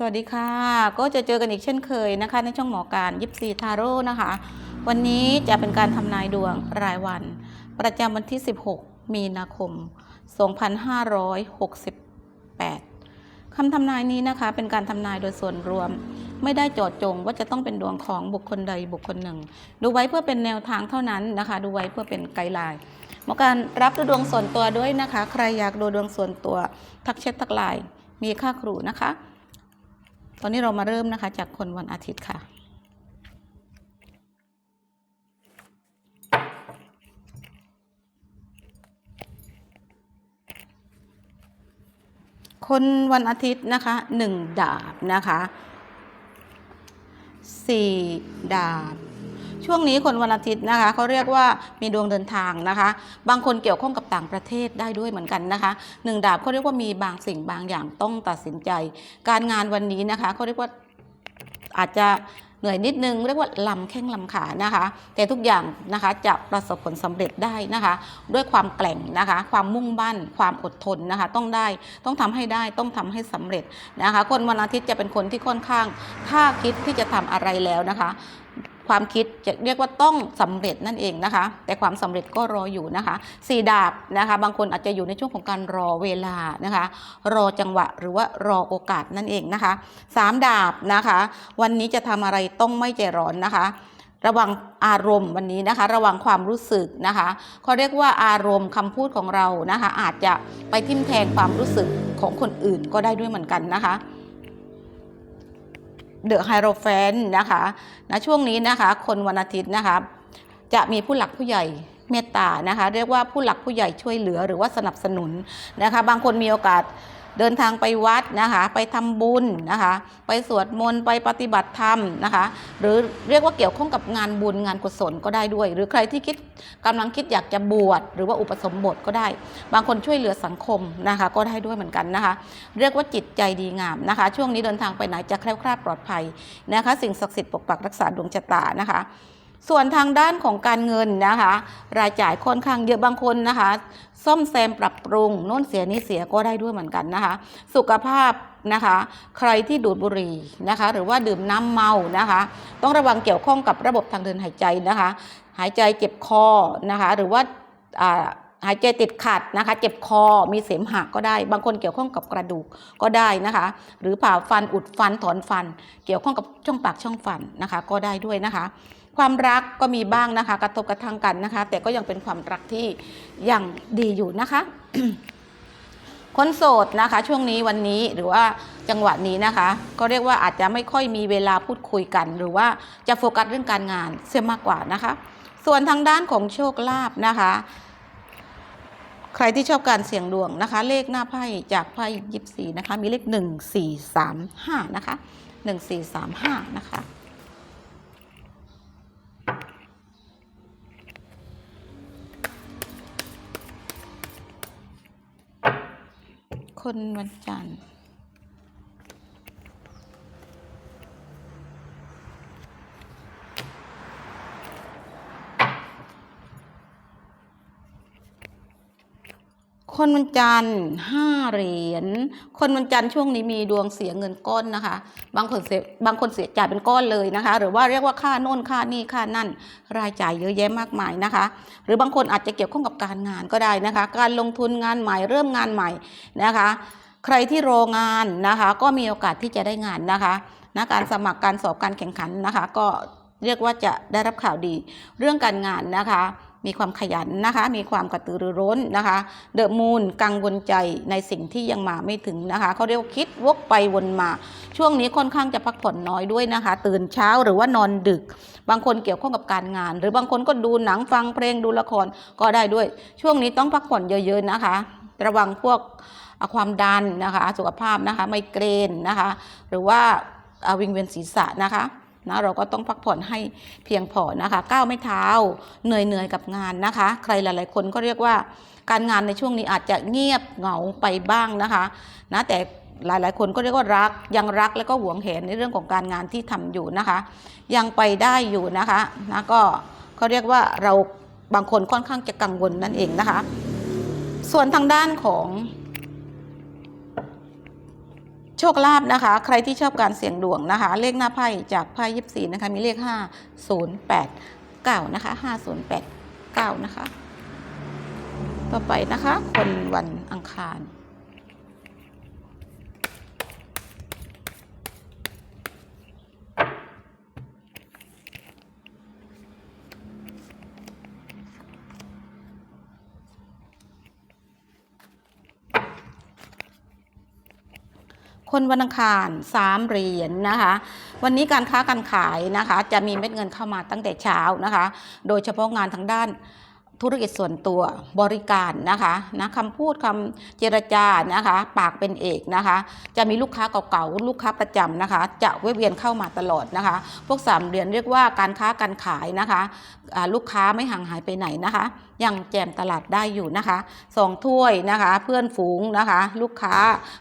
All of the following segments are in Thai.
สวัสดีค่ะ ก็จะเจอกันอีกเช่นเคยนะคะ ในช่องหมอการยิปซีทาโร่นะคะ วันนี้จะเป็นการทำนายดวงรายวัน ประจำวันที่ 16 มีนาคม 2568คำทำนายนี้นะคะ เป็นการทำนายโดยส่วนรวม ไม่ได้เจาะจงว่าจะต้องเป็นดวงของบุคคลใดบุคคลหนึ่ง ดูไว้เพื่อเป็นแนวทางเท่านั้นนะคะ ดูไว้เพื่อเป็นไกด์ไลน์หมอการรับดูดวงส่วนตัวด้วยนะคะ ใครอยากดูดวงส่วนตัวทักแชททักไลน์มีค่าครูนะคะ ตอนนี้เรามาเริ่มนะคะจากคนวันอาทิตย์ค่ะคนวันอาทิตย์นะคะหนึ่งดาบนะคะสี่ดาบ ช่วงนี้คนวันอาทิตย์นะคะเขาเรียกว่ามีดวงเดินทางนะคะ บางคนเกี่ยวข้องกับต่างประเทศได้ด้วยเหมือนกันนะคะหนึ่งดาบเขาเรียกว่ามีบางสิ่งบางอย่างต้องตัดสินใจ การงานวันนี้นะคะเขาเรียกว่าอาจจะเหนื่อยนิดนึงเรียกว่าลำแข้งลำขานะคะ แต่ทุกอย่างนะคะจะประสบผลสำเร็จได้นะคะ ด้วยความแกล่งนะคะ ความมุ่งมั่น ความอดทนนะคะ ต้องได้ต้องทำให้ได้ต้องทำให้สำเร็จนะคะ คนวันอาทิตย์จะเป็นคนที่ค่อนข้างถ้าคิดที่จะทำอะไรแล้วนะคะ ความคิดจะเรียกว่าต้องสำเร็จนั่นเองนะคะ แต่ความสำเร็จก็รออยู่นะคะสี่ดาบนะคะ บางคนอาจจะอยู่ในช่วงของการรอเวลานะคะ รอจังหวะหรือว่ารอโอกาสนั่นเองนะคะสามดาบนะคะ วันนี้จะทำอะไรต้องไม่ใจร้อนนะคะระวังอารมณ์วันนี้นะคะ ระวังความรู้สึกนะคะเขาเรียกว่าอารมณ์คำพูดของเรานะคะ อาจจะไปทิ่มแทงความรู้สึกของคนอื่นก็ได้ด้วยเหมือนกันนะคะ เดอะไฮโรแฟนนะคะนะช่วงนี้นะคะคนวันอาทิตย์นะคะจะมีผู้หลักผู้ใหญ่เมตตานะคะ เรียกว่าผู้หลักผู้ใหญ่ช่วยเหลือหรือว่าสนับสนุนนะคะ บางคนมีโอกาส เดินทางไปวัดนะคะ ไปทำบุญนะคะ ไปสวดมนต์ไปปฏิบัติธรรมนะคะ หรือเรียกว่าเกี่ยวข้องกับงานบุญงานกุศลก็ได้ด้วย หรือใครที่คิดกำลังคิดอยากจะบวชหรือว่าอุปสมบทก็ได้ บางคนช่วยเหลือสังคมนะคะ ก็ได้ด้วยเหมือนกันนะคะ เรียกว่าจิตใจดีงามนะคะ ช่วงนี้เดินทางไปไหนจะแคล้วคลาดปลอดภัยนะคะ สิ่งศักดิ์สิทธิ์ปกปักรักษาดวงชะตานะคะ ส่วนทางด้านของการเงินนะคะ รายจ่ายค่อนข้างเยอะบางคนนะคะ ซ่อมแซมปรับปรุงโน่นเสียนี่เสียก็ได้ด้วยเหมือนกันนะคะ สุขภาพนะคะ ใครที่ดูดบุหรี่นะคะ หรือว่าดื่มน้ำเมานะคะ ต้องระวังเกี่ยวข้องกับระบบทางเดินหายใจนะคะ หายใจเจ็บคอนะคะ หรือว่าอ่าหายใจติดขัดนะคะ เจ็บคอมีเสมหะก็ได้ บางคนเกี่ยวข้องกับกระดูกก็ได้นะคะ หรือผ่าฟันอุดฟันถอนฟัน เกี่ยวข้องกับช่องปากช่องฟันนะคะ ก็ได้ด้วยนะคะ ความรักก็มีบ้างนะคะ กระทบกระทั่งกันนะคะ แต่ก็ยังเป็นความรักที่ยังดีอยู่นะคะคนโสดนะคะ ช่วงนี้วันนี้หรือว่าจังหวะนี้นะคะ ก็เรียกว่าอาจจะไม่ค่อยมีเวลาพูดคุยกัน หรือว่าจะโฟกัสเรื่องการงานเสียมากกว่านะคะ ส่วนทางด้านของโชคลาภนะคะ ใครที่ชอบการเสี่ยงดวงนะคะ เลขหน้าไพ่จากไพ่ยิปซีนะคะ มีเลขหนึ่งสี่สามห้านะคะหนึ่งสี่สามห้านะคะ คนวันจันทร์ คนวันจันทร์ห้าเหรียญ คนวันจันทร์ช่วงนี้มีดวงเสียเงินก้อนนะคะ บางคนเสียบางคนเสียจ่ายเป็นก้อนเลยนะคะ หรือว่าเรียกว่าค่าโน่นค่านี่ค่านั่น รายจ่ายเยอะแยะมากมายนะคะ หรือบางคนอาจจะเกี่ยวข้องกับการงานก็ได้นะคะ การลงทุนงานใหม่เริ่มงานใหม่นะคะ ใครที่รองานนะคะ ก็มีโอกาสที่จะได้งานนะคะนะการสมัครการสอบการแข่งขันนะคะ ก็เรียกว่าจะได้รับข่าวดีเรื่องการงานนะคะ มีความขยันนะคะ มีความกระตือรือร้นนะคะ เดอะมูนกังวลใจในสิ่งที่ยังมาไม่ถึงนะคะเขาเรียกว่าคิดวกไปวนมา ช่วงนี้ค่อนข้างจะพักผ่อนน้อยด้วยนะคะ ตื่นเช้าหรือว่านอนดึก บางคนเกี่ยวข้องกับการงาน หรือบางคนก็ดูหนังฟังเพลงดูละครก็ได้ด้วย ช่วงนี้ต้องพักผ่อนเยอะๆนะคะ ระวังพวกความดันนะคะ สุขภาพนะคะ ไมเกรนนะคะ หรือว่าวิงเวียนศีรษะนะคะ นะเราก็ต้องพักผ่อนให้เพียงพอนะคะก้าวไม่เท้าเหนื่อยเหนื่อยกับงานนะคะ ใครหลาย ๆ คนก็เรียกว่าการงานในช่วงนี้อาจจะเงียบเหงาไปบ้างนะคะนะแต่หลายๆ คนก็เรียกว่ารักยังรักแล้วก็หวงแหนในเรื่องของการงานที่ทำอยู่นะคะ ยังไปได้อยู่นะคะนะก็เขาเรียกว่าเราบางคนค่อนข้างจะกังวลนั่นเองนะคะ ส่วนทางด้านของ โชคลาภนะคะ ใครที่ชอบการเสี่ยงดวงนะคะ เลขหน้าไพ่จากไพ่ยิบสีนะคะมีเลข5 0 8 9นะคะ5 0 8 9นะคะ ต่อไปนะคะ คนวันอังคาร คนวันอังคารสามเหรียญนะคะ วันนี้การค้าการขายนะคะ จะมีเม็ดเงินเข้ามาตั้งแต่เช้านะคะ โดยเฉพาะงานทางด้านธุรกิจส่วนตัวบริการนะคะนะคำพูดคำเจรจานะคะ ปากเป็นเอกนะคะ จะมีลูกค้าเก่าๆลูกค้าประจำนะคะ จะเวียนเข้ามาตลอดนะคะ พวกสามเหรียญเรียกว่าการค้าการขายนะคะ ลูกค้าไม่ห่างหายไปไหนนะคะ ยังแจมตลาดได้อยู่นะคะสองถ้วยนะคะ เพื่อนฝูงนะคะ ลูกค้า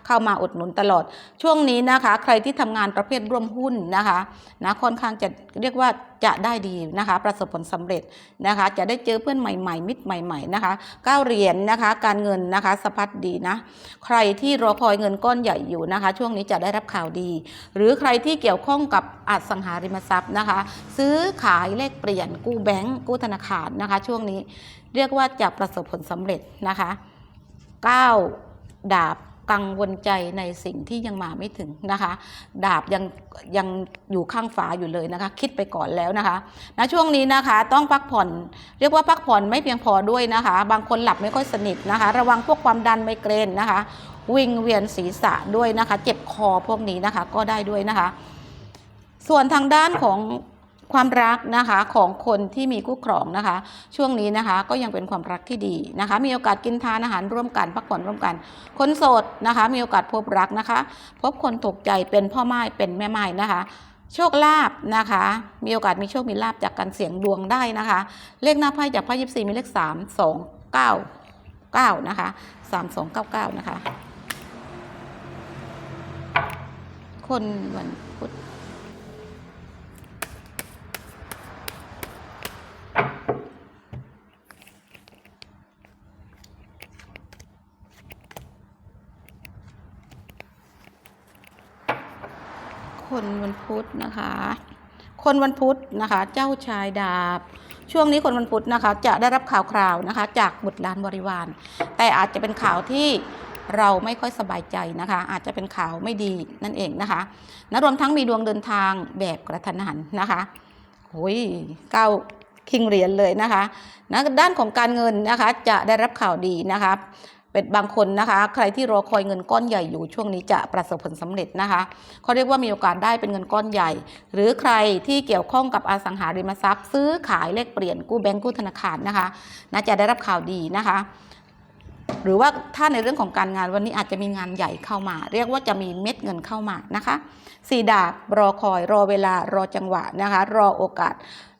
เข้ามาอุดหนุนตลอด ช่วงนี้นะคะ ใครที่ทำงานประเภทร่วมหุ้นนะคะนะค่อนข้างจะเรียกว่าจะได้ดีนะคะ ประสบผลสำเร็จนะคะ จะได้เจอเพื่อนใหม่ ๆ มิตรใหม่ ๆนะคะก้าวเหรียญนะคะ การเงินนะคะสะพัดดีนะ ใครที่รอคอยเงินก้อนใหญ่อยู่นะคะ ช่วงนี้จะได้รับข่าวดี หรือใครที่เกี่ยวข้องกับอสังหาริมทรัพย์นะคะ ซื้อขายเลขเปลี่ยนกู้แบงก์กู้ธนาคารนะคะ ช่วงนี้เรียกว่าจะประสบผลสำเร็จนะคะก้าวดาบกังวลใจในสิ่งที่ยังมาไม่ถึงนะคะ ดาบยังยังอยู่ข้างฝาอยู่เลยนะคะ คิดไปก่อนแล้วนะคะณช่วงนี้นะคะต้องพักผ่อน เรียกว่าพักผ่อนไม่เพียงพอด้วยนะคะ บางคนหลับไม่ค่อยสนิทนะคะ ระวังพวกความดันไมเกรนนะคะ วิงเวียนศีรษะด้วยนะคะ เจ็บคอพวกนี้นะคะก็ได้ด้วยนะคะ ส่วนทางด้านของ ความรักนะคะของคนที่มีคู่ครองนะคะ ช่วงนี้นะคะก็ยังเป็นความรักที่ดีนะคะ มีโอกาสกินทานอาหารร่วมกันพักผ่อนร่วมกัน คนโสดนะคะ มีโอกาสพบรักนะคะ พบคนถูกใจเป็นพ่อไม้เป็นแม่ไม้นะคะโชคลาภนะคะ มีโอกาสมีโชคมีลาภจากการเสี่ยงดวงได้นะคะ เลขหน้าไพ่จากไพ่ยิบสี่มีเลขสามสองเก้าเก้านะคะสามสองเก้าเก้านะคะ คนวันพุธ พุธนะคะ คนวันพุธนะคะ เจ้าชายดาบ ช่วงนี้คนวันพุธนะคะ จะได้รับข่าวคราวนะคะ จากบุตรหลานบริวาร แต่อาจจะเป็นข่าวที่เราไม่ค่อยสบายใจนะคะ อาจจะเป็นข่าวไม่ดีนั่นเองนะคะนะรวมทั้งมีดวงเดินทางแบบกระทันหันนะคะโอ้ยเก้าคิงเหรียญเลยนะคะนะด้านของการเงินนะคะจะได้รับข่าวดีนะคะ เป็นบางคนนะคะ ใครที่รอคอยเงินก้อนใหญ่อยู่ช่วงนี้จะประสบผลสำเร็จนะคะเขาเรียกว่ามีโอกาสได้เป็นเงินก้อนใหญ่ หรือใครที่เกี่ยวข้องกับอสังหาริมทรัพย์ ซื้อขายเลขเปลี่ยนกู้แบงก์กู้ธนาคารนะคะน่าจะได้รับข่าวดีนะคะหรือว่าถ้าในเรื่องของการงานวันนี้อาจจะมีงานใหญ่เข้ามา เรียกว่าจะมีเม็ดเงินเข้ามานะคะสี่ดาบรอคอยรอเวลารอจังหวะนะคะ รอโอกาส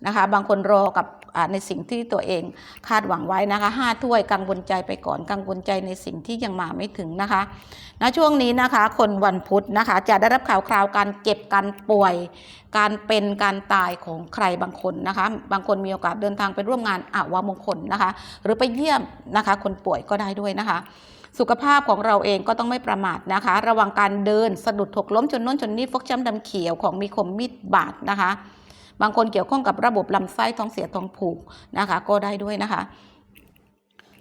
นะคะ บางคนรอกับ ในสิ่งที่ตัวเองคาดหวังไว้นะคะห้าถ้วยกังวลใจไปก่อนกังวลใจในสิ่งที่ยังมาไม่ถึงนะคะณช่วงนี้นะคะ คนวันพุธนะคะ จะได้รับข่าวคราวการเจ็บการป่วย การเป็นการตายของใครบางคนนะคะ บางคนมีโอกาสเดินทางไปร่วมงานอาวามงคลนะคะ หรือไปเยี่ยมนะคะ คนป่วยก็ได้ด้วยนะคะสุขภาพของเราเองก็ต้องไม่ประมาทนะคะ ระวังการเดินสะดุดถกล้มจนน้นจนนี่ฟกช้ำดำเขียวของมีคมมีดบาดนะคะ บางคนเกี่ยวข้องกับระบบลำไส้ท้องเสียท้องผูกนะคะ ก็ได้ด้วยนะคะ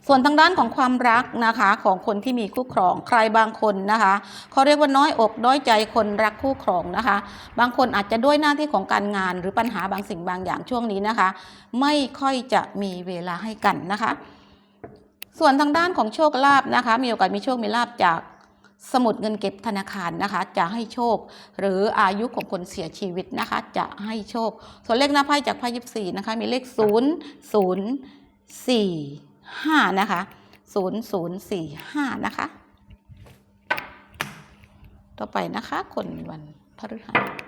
ส่วนทางด้านของความรักนะคะของคนที่มีคู่ครองใครบางคนนะคะเขาเรียกว่าน้อยอกน้อยใจคนรักคู่ครองนะคะ บางคนอาจจะด้วยหน้าที่ของการงานหรือปัญหาบางสิ่งบางอย่างช่วงนี้นะคะ ไม่ค่อยจะมีเวลาให้กันนะคะ ส่วนทางด้านของโชคลาภนะคะ มีโอกาสมีโชคมีลาภจาก สมุดเงินเก็บธนาคารนะคะ จะให้โชค หรืออายุของคนเสียชีวิตนะคะ จะให้โชค ส่วนเลขหน้าไพ่จากไพ่ยิบสี่นะคะ มีเลขศูนย์ศูนย์สี่ห้านะคะศูนย์ศูนย์สี่ห้านะคะ ต่อไปนะคะ คนวันพฤหัส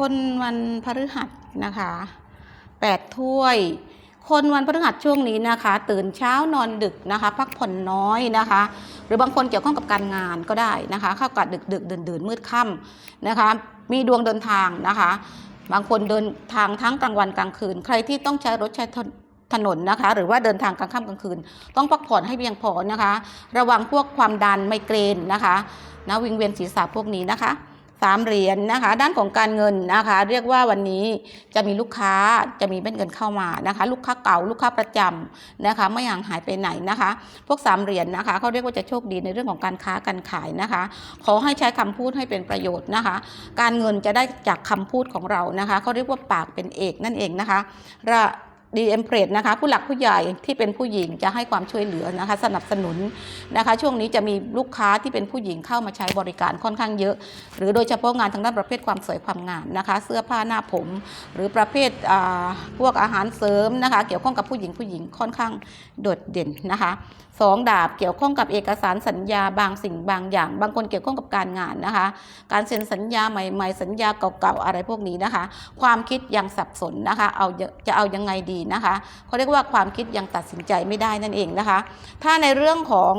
คนวันพฤหัสนะคะแปดถ้วย คนวันพฤหัสช่วงนี้นะคะ ตื่นเช้านอนดึกนะคะ พักผ่อนน้อยนะคะ หรือบางคนเกี่ยวข้องกับการงานก็ได้นะคะเข้ากับดึกดึกดื่นดื่นมืดค่ำนะคะ มีดวงเดินทางนะคะ บางคนเดินทางทั้งกลางวันกลางคืน ใครที่ต้องใช้รถใช้ถนนนะคะ หรือว่าเดินทางกลางค่ำกลางคืน ต้องพักผ่อนให้เพียงพอนะคะ ระวังพวกความดันไมเกรนนะคะนะวิงเวียนศีรษะพวกนี้นะคะ สามเหรียญนะคะ ด้านของการเงินนะคะ เรียกว่าวันนี้จะมีลูกค้าจะมีเม็ดเงินเข้ามานะคะ ลูกค้าเก่าลูกค้าประจำนะคะ ไม่ห่างหายไปไหนนะคะ พวกสามเหรียญนะคะเขาเรียกว่าจะโชคดีในเรื่องของการค้าการขายนะคะ ขอให้ใช้คำพูดให้เป็นประโยชน์นะคะ การเงินจะได้จากคำพูดของเรานะคะเขาเรียกว่าปากเป็นเอกนั่นเองนะคะระ ดีเอ็มเพรสนะคะผู้หลักผู้ใหญ่ที่เป็นผู้หญิงจะให้ความช่วยเหลือนะคะสนับสนุนนะคะ ช่วงนี้จะมีลูกค้าที่เป็นผู้หญิงเข้ามาใช้บริการค่อนข้างเยอะ หรือโดยเฉพาะงานทางด้านประเภทความสวยความงามนะคะ เสื้อผ้าหน้าผม หรือประเภทอ่าพวกอาหารเสริมนะคะ เกี่ยวข้องกับผู้หญิงผู้หญิงค่อนข้างโดดเด่นนะคะ สองดาบเกี่ยวข้องกับเอกสารสัญญาบางสิ่งบางอย่าง บางคนเกี่ยวข้องกับการงานนะคะ การเซ็นสัญญาใหม่ ๆ สัญญาเก่าๆอะไรพวกนี้นะคะ ความคิดยังสับสนนะคะเอาจะจะเอายังไงดีนะคะเขาเรียกว่าความคิดยังตัดสินใจไม่ได้นั่นเองนะคะ ถ้าในเรื่องของ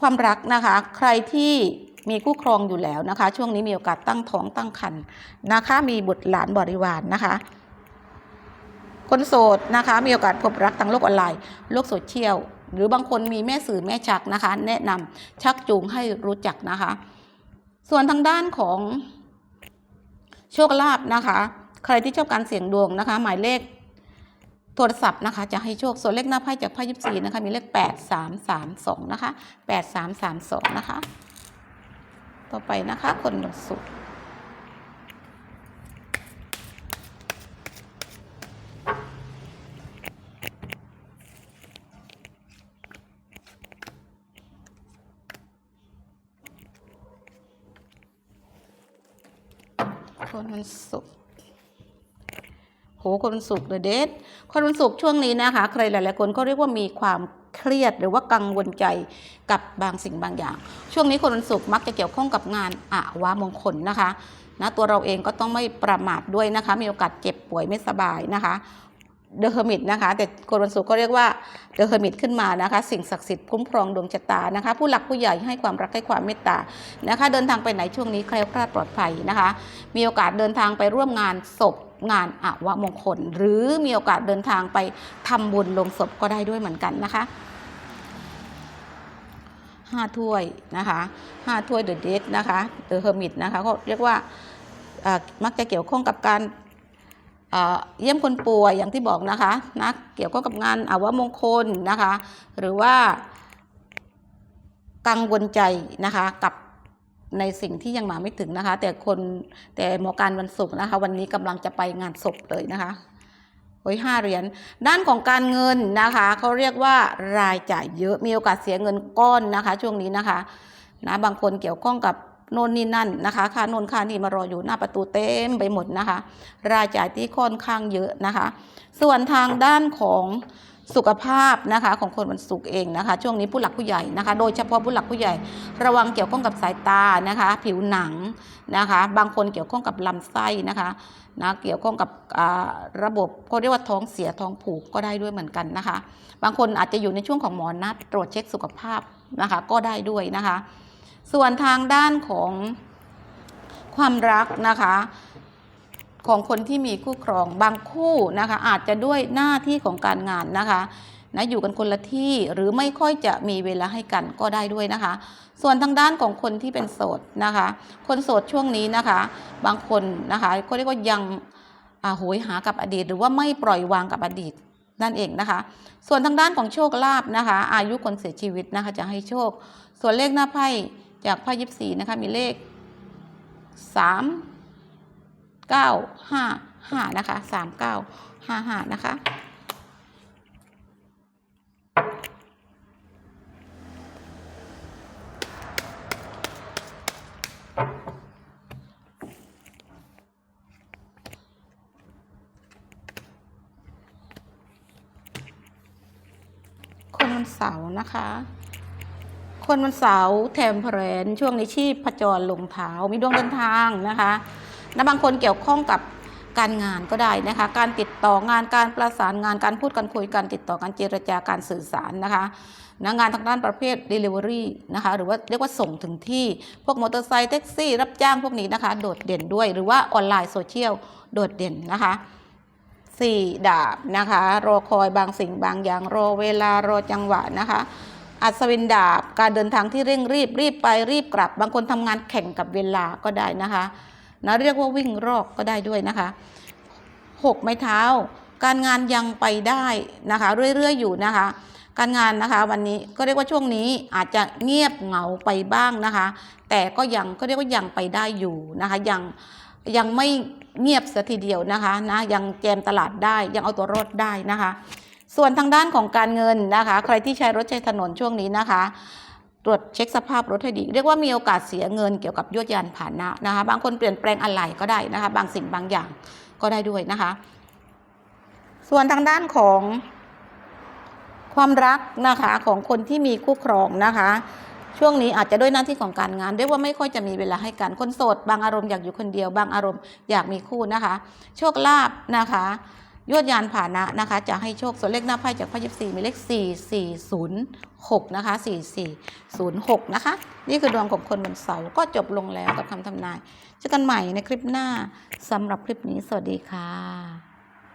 ความรักนะคะ ใครที่มีคู่ครองอยู่แล้วนะคะ ช่วงนี้มีโอกาสตั้งท้องตั้งครรภ์นะคะ มีบุตรหลานบริวารนนะคะ คนโสดนะคะมีโอกาสพบรักทางโลกออนไลน์ โลกโซเชียลหรือบางคนมีแม่สื่อแม่ชักนะคะ แนะนำชักจูงให้รู้จักนะคะ ส่วนทางด้านของโชคลาภนะคะ ใครที่ชอบการเสี่ยงดวงนะคะ หมายเลขโทรศัพท์นะคะ จะให้โชคส่วนเลขหน้าไพ่จากไพ่ยิปซีนะคะ มีเลข8 3 3 2นะคะ8 3 3 2นะคะ ต่อไปนะคะ คนวัน ศุกร์โหคนวันศุกร์เลยเดทคนวันศุกร์ช่วงนี้นะคะ ใครหลายๆคนก็เรียกว่ามีความเครียดหรือว่ากังวลใจกับบางสิ่งบางอย่าง ช่วงนี้คนวันศุกร์มักจะเกี่ยวข้องกับงานอาวามงคลนะคะนะตัวเราเองก็ต้องไม่ประมาทด้วยนะคะ มีโอกาสเจ็บป่วยไม่สบายนะคะ เดอะเฮอร์มิตนะคะ แต่คนวันศุกร์ก็เรียกว่าเดอะเฮอร์มิตขึ้นมานะคะ สิ่งศักดิ์สิทธิ์คุ้มครองดวงชะตานะคะ ผู้หลักผู้ใหญ่ให้ความรักให้ความเมตตานะคะ เดินทางไปไหนช่วงนี้แคล้วคลาดปลอดภัยนะคะ มีโอกาสเดินทางไปร่วมงานศพงานอาวมงคล หรือมีโอกาสเดินทางไปทำบุญลงศพก็ได้ด้วยเหมือนกันนะคะห้าถ้วยนะคะห้าถ้วยเดอะเดทนะคะเดอะเฮอร์มิตนะคะก็เรียกว่ามักจะเกี่ยวข้องกับการ เยี่ยมคนป่วยอย่างที่บอกนะคะนะเกี่ยวข้องกับงานอาวมงคลนะคะ หรือว่ากังวลใจนะคะกับในสิ่งที่ยังมาไม่ถึงนะคะ แต่คนแต่หมอการวันศุกร์นะคะ วันนี้กำลังจะไปงานศพเลยนะคะโอ้ยห้าเหรียญด้านของการเงินนะคะเขาเรียกว่ารายจ่ายเยอะมีโอกาสเสียเงินก้อนนะคะ ช่วงนี้นะคะนะบางคนเกี่ยวข้องกับ โน่นนี่นั่นนะคะค่าโน่นค่านี่มารออยู่หน้าประตูเต็มไปหมดนะคะ รายจ่ายที่ค่อนข้างเยอะนะคะ ส่วนทางด้านของสุขภาพนะคะของคนวันศุกร์เองนะคะ ช่วงนี้ผู้หลักผู้ใหญ่นะคะ โดยเฉพาะผู้หลักผู้ใหญ่ ระวังเกี่ยวข้องกับสายตานะคะ ผิวหนังนะคะ บางคนเกี่ยวข้องกับลำไส้นะคะนะเกี่ยวข้องกับอ่าระบบเขาเรียกว่าท้องเสียท้องผูกก็ได้ด้วยเหมือนกันนะคะ บางคนอาจจะอยู่ในช่วงของหมอนัดตรวจเช็คสุขภาพนะคะ ก็ได้ด้วยนะคะ ส่วนทางด้านของความรักนะคะของคนที่มีคู่ครองบางคู่นะคะอาจจะด้วยหน้าที่ของการงานนะคะนะอยู่กันคนละที่หรือไม่ค่อยจะมีเวลาให้กันก็ได้ด้วยนะคะ ส่วนทางด้านของคนที่เป็นโสดนะคะ คนโสดช่วงนี้นะคะ บางคนนะคะเขาเรียกว่ายังอาโหยหากับอดีต หรือว่าไม่ปล่อยวางกับอดีตนั่นเองนะคะ ส่วนทางด้านของโชคลาภนะคะ อายุคนเสียชีวิตนะคะจะให้โชค ส่วนเลขหน้าไพ่ จากไพ่ยิปซีนะคะมีเลขสามเก้าห้าห้านะคะสามเก้าห้าห้านะคะคนวันเสาร์นะคะ คนวันเสาร์แทมเพรนช่วงนี้ชีพผจรลงเท้ามีดวงเดินทางนะคะและบางคนเกี่ยวข้องกับการงานก็ได้นะคะ การติดต่องานการประสานงานการพูดกันคุยกันติดต่อการเจรจาการสื่อสารนะคะนะงานทางด้านประเภท Delivery นะคะ หรือว่าเรียกว่าส่งถึงที่ พวกมอเตอร์ไซค์แท็กซี่ รับจ้างพวกนี้นะคะ โดดเด่นด้วย หรือว่าออนไลน์โซเชียลโดดเด่นนะคะสี่ดาบนะคะ รอคอยบางสิ่งบางอย่างรอเวลารอจังหวะนะคะ อัศวินดาบ การเดินทางที่เร่งรีบรีบไปรีบกลับ บางคนทำงานแข่งกับเวลาก็ได้นะคะนะเรียกว่าวิ่งรอกก็ได้ด้วยนะคะหกไม้เท้า การงานยังไปได้นะคะเรื่อยๆอยู่นะคะ การงานนะคะวันนี้ก็เรียกว่าช่วงนี้อาจจะเงียบเหงาไปบ้างนะคะ แต่ก็ยังก็เรียกว่ายังไปได้อยู่นะคะยังยังไม่เงียบเสียทีเดียวนะคะนะยังแจมตลาดได้ยังเอาตัวรอดได้นะคะ ส่วนทางด้านของการเงินนะคะ ใครที่ใช้รถใช้ถนนช่วงนี้นะคะ ตรวจเช็คสภาพรถให้ดี เรียกว่ามีโอกาสเสียเงินเกี่ยวกับยวดยานพาหนะนะคะ บางคนเปลี่ยนแปลงอะไหล่ก็ได้นะคะ บางสิ่งบางอย่างก็ได้ด้วยนะคะ ส่วนทางด้านของความรักนะคะของคนที่มีคู่ครองนะคะ ช่วงนี้อาจจะด้วยหน้าที่ของการงานเรียกว่าไม่ค่อยจะมีเวลาให้กันคนโสด บางอารมณ์อยากอยู่คนเดียว บางอารมณ์อยากมีคู่นะคะ โชคลาภนะคะ ยวดยานผ่านะนะคะจะให้โชคส่วนเลขหน้าไพ่จากไพ่ยิบสี่มีเลขสี่สี่ศูนย์หกนะคะสี่สี่ศูนย์หกนะคะ นี่คือดวงของคนบนเสาก็จบลงแล้วกับคำทำนายเจอกันใหม่ในคลิปหน้าสำหรับคลิปนี้สวัสดีค่ะ